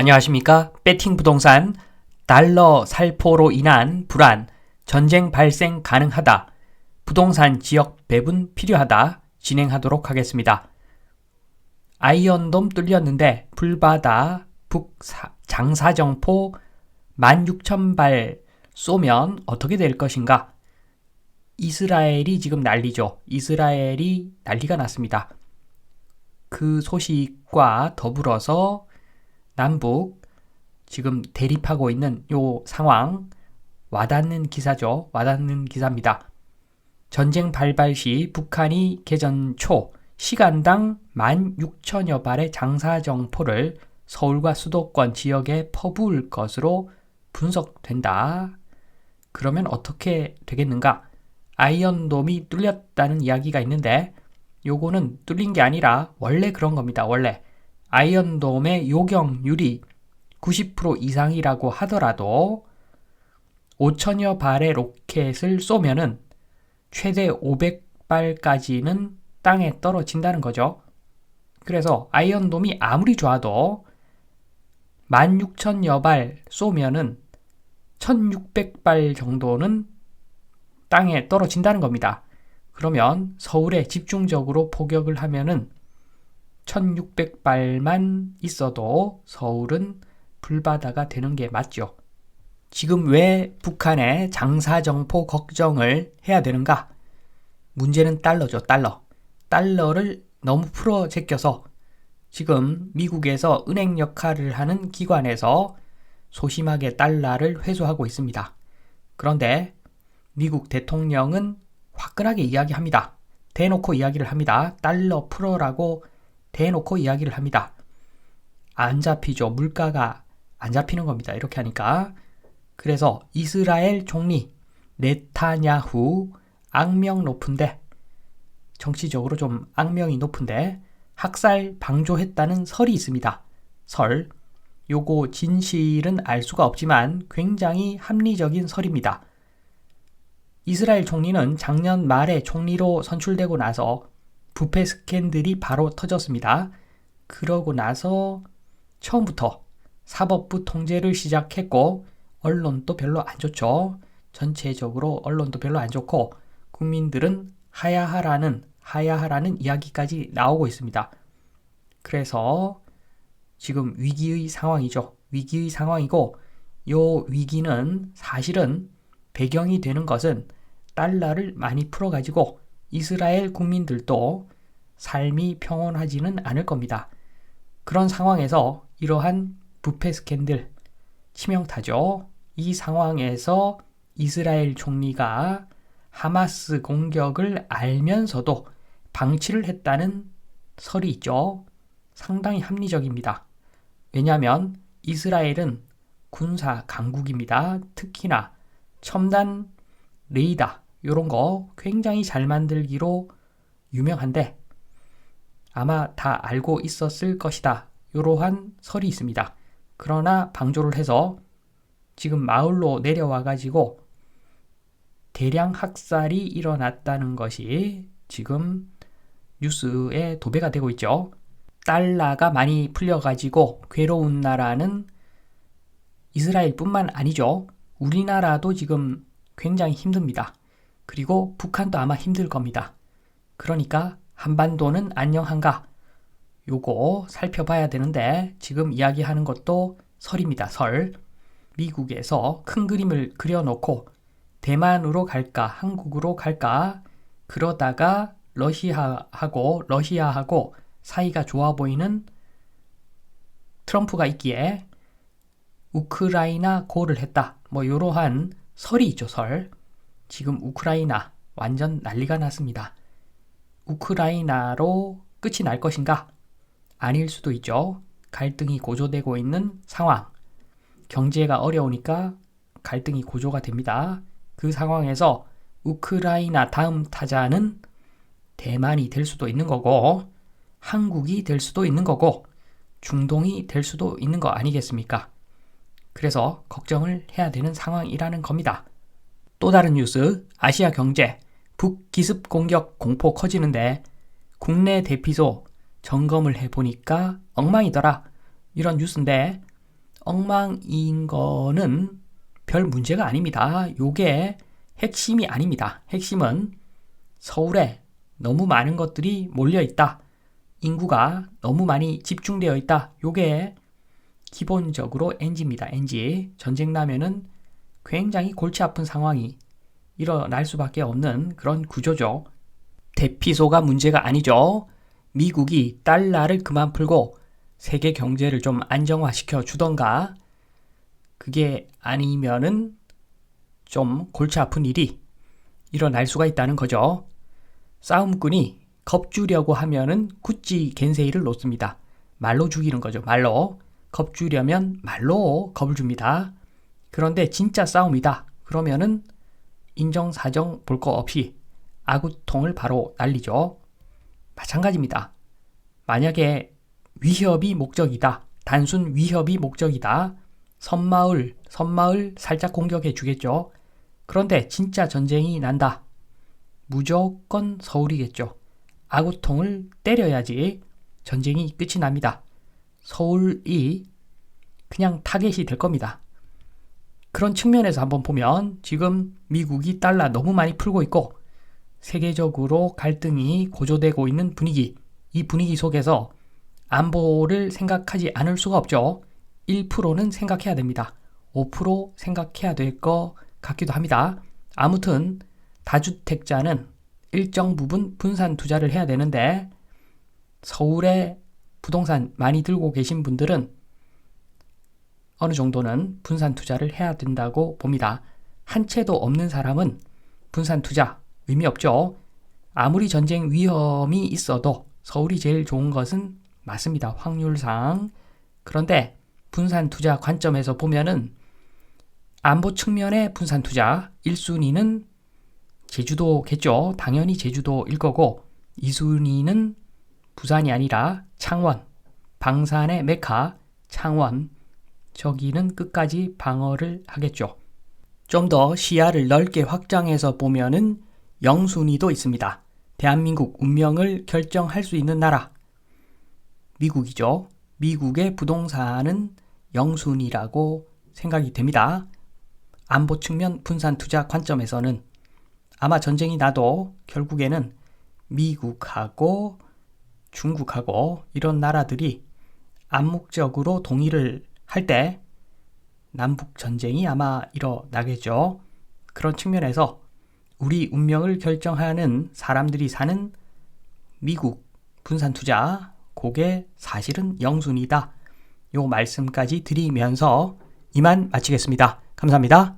안녕하십니까? 배팅 부동산 달러 살포로 인한 불안, 전쟁 발생 가능하다. 부동산 지역 배분 필요하다. 진행하도록 하겠습니다. 아이언돔 뚫렸는데 불바다 북 장사정포 16,000발 쏘면 어떻게 될 것인가? 이스라엘이 지금 난리죠. 이스라엘이 난리가 났습니다. 그 소식과 더불어서 남북 지금 대립하고 있는 요 상황 와닿는 기사죠. 와닿는 기사입니다. 전쟁 발발 시 북한이 개전 초 시간당 16,000여 발의 장사 정포를 서울과 수도권 지역에 퍼부을 것으로 분석된다. 그러면 어떻게 되겠는가? 아이언돔이 뚫렸다는 이야기가 있는데 요거는 뚫린 게 아니라 원래 그런 겁니다. 원래 아이언돔의 요경률이 90% 이상이라고 하더라도 5천여 발의 로켓을 쏘면은 최대 500발까지는 땅에 떨어진다는 거죠. 그래서 아이언돔이 아무리 좋아도 16,000여 발 쏘면은 1,600발 정도는 땅에 떨어진다는 겁니다. 그러면 서울에 집중적으로 포격을 하면은 1600발만 있어도 서울은 불바다가 되는 게 맞죠. 지금 왜 북한의 장사정포 걱정을 해야 되는가? 문제는 달러죠, 달러. 달러를 너무 풀어 제껴서 지금 미국에서 은행 역할을 하는 기관에서 소심하게 달러를 회수하고 있습니다. 그런데 미국 대통령은 화끈하게 이야기합니다. 대놓고 이야기를 합니다. 달러 풀어라고 대놓고 이야기를 합니다. 안 잡히죠. 물가가 안 잡히는 겁니다. 이렇게 하니까. 그래서 이스라엘 총리 네타냐후 악명 높은데 정치적으로 좀 악명이 높은데 학살 방조했다는 설이 있습니다. 설. 요거 진실은 알 수가 없지만 굉장히 합리적인 설입니다. 이스라엘 총리는 작년 말에 총리로 선출되고 나서 부패 스캔들이 바로 터졌습니다. 그러고 나서 처음부터 사법부 통제를 시작했고 언론도 별로 안 좋죠. 전체적으로 언론도 별로 안 좋고 국민들은 하야하라는 하야하라는 이야기까지 나오고 있습니다. 그래서 지금 위기의 상황이죠. 위기의 상황이고 요 위기는 사실은 배경이 되는 것은 달러를 많이 풀어 가지고 이스라엘 국민들도 삶이 평온하지는 않을 겁니다. 그런 상황에서 이러한 부패 스캔들 치명타죠. 이 상황에서 이스라엘 총리가 하마스 공격을 알면서도 방치를 했다는 설이 있죠. 상당히 합리적입니다. 왜냐하면 이스라엘은 군사 강국입니다. 특히나 첨단 레이더 이런 거 굉장히 잘 만들기로 유명한데 아마 다 알고 있었을 것이다. 이러한 설이 있습니다. 그러나 방조를 해서 지금 마을로 내려와 가지고 대량 학살이 일어났다는 것이 지금 뉴스에 도배가 되고 있죠. 달러가 많이 풀려가지고 괴로운 나라는 이스라엘뿐만 아니죠. 우리나라도 지금 굉장히 힘듭니다. 그리고 북한도 아마 힘들 겁니다. 그러니까 한반도는 안녕한가? 요거 살펴봐야 되는데 지금 이야기하는 것도 설입니다. 설. 미국에서 큰 그림을 그려놓고 대만으로 갈까, 한국으로 갈까, 그러다가 러시아하고 러시아하고 사이가 좋아 보이는 트럼프가 있기에 우크라이나 고를 했다. 뭐 이러한 설이 있죠, 설. 지금 우크라이나 완전 난리가 났습니다. 우크라이나로 끝이 날 것인가? 아닐 수도 있죠. 갈등이 고조되고 있는 상황. 경제가 어려우니까 갈등이 고조가 됩니다. 그 상황에서 우크라이나 다음 타자는 대만이 될 수도 있는 거고, 한국이 될 수도 있는 거고, 중동이 될 수도 있는 거 아니겠습니까? 그래서 걱정을 해야 되는 상황이라는 겁니다. 또 다른 뉴스, 아시아 경제, 북기습 공격 공포 커지는데 국내 대피소 점검을 해보니까 엉망이더라. 이런 뉴스인데 엉망인 거는 별 문제가 아닙니다. 요게 핵심이 아닙니다. 핵심은 서울에 너무 많은 것들이 몰려 있다. 인구가 너무 많이 집중되어 있다. 요게 기본적으로 NG입니다. NG. 전쟁 나면은 굉장히 골치 아픈 상황이 일어날 수밖에 없는 그런 구조죠. 대피소가 문제가 아니죠. 미국이 달러를 그만 풀고 세계 경제를 좀 안정화시켜 주던가 그게 아니면은 좀 골치 아픈 일이 일어날 수가 있다는 거죠. 싸움꾼이 겁주려고 하면은 구찌 겐세이를 놓습니다. 말로 죽이는 거죠. 말로. 겁주려면 말로 겁을 줍니다. 그런데 진짜 싸움이다. 그러면은 인정사정 볼 거 없이 아구통을 바로 날리죠. 마찬가지입니다. 만약에 위협이 목적이다. 단순 위협이 목적이다. 섬마을, 섬마을 살짝 공격해 주겠죠. 그런데 진짜 전쟁이 난다. 무조건 서울이겠죠. 아구통을 때려야지 전쟁이 끝이 납니다. 서울이 그냥 타겟이 될 겁니다. 그런 측면에서 한번 보면 지금 미국이 달러 너무 많이 풀고 있고 세계적으로 갈등이 고조되고 있는 분위기, 이 분위기 속에서 안보를 생각하지 않을 수가 없죠. 1%는 생각해야 됩니다. 5% 생각해야 될 것 같기도 합니다. 아무튼 다주택자는 일정 부분 분산 투자를 해야 되는데 서울에 부동산 많이 들고 계신 분들은 어느 정도는 분산 투자를 해야 된다고 봅니다. 한 채도 없는 사람은 분산 투자 의미 없죠. 아무리 전쟁 위험이 있어도 서울이 제일 좋은 것은 맞습니다. 확률상. 그런데 분산 투자 관점에서 보면은 안보 측면의 분산 투자 1순위는 제주도겠죠. 당연히 제주도일 거고 2순위는 부산이 아니라 창원, 방산의 메카 창원 저기는 끝까지 방어를 하겠죠. 좀 더 시야를 넓게 확장해서 보면은 영순위도 있습니다. 대한민국 운명을 결정할 수 있는 나라. 미국이죠. 미국의 부동산은 영순위라고 생각이 됩니다. 안보 측면 분산 투자 관점에서는 아마 전쟁이 나도 결국에는 미국하고 중국하고 이런 나라들이 암묵적으로 동의를 할 때 남북 전쟁이 아마 일어나겠죠. 그런 측면에서 우리 운명을 결정하는 사람들이 사는 미국 분산 투자 그게 사실은 영순이다. 요 말씀까지 드리면서 이만 마치겠습니다. 감사합니다.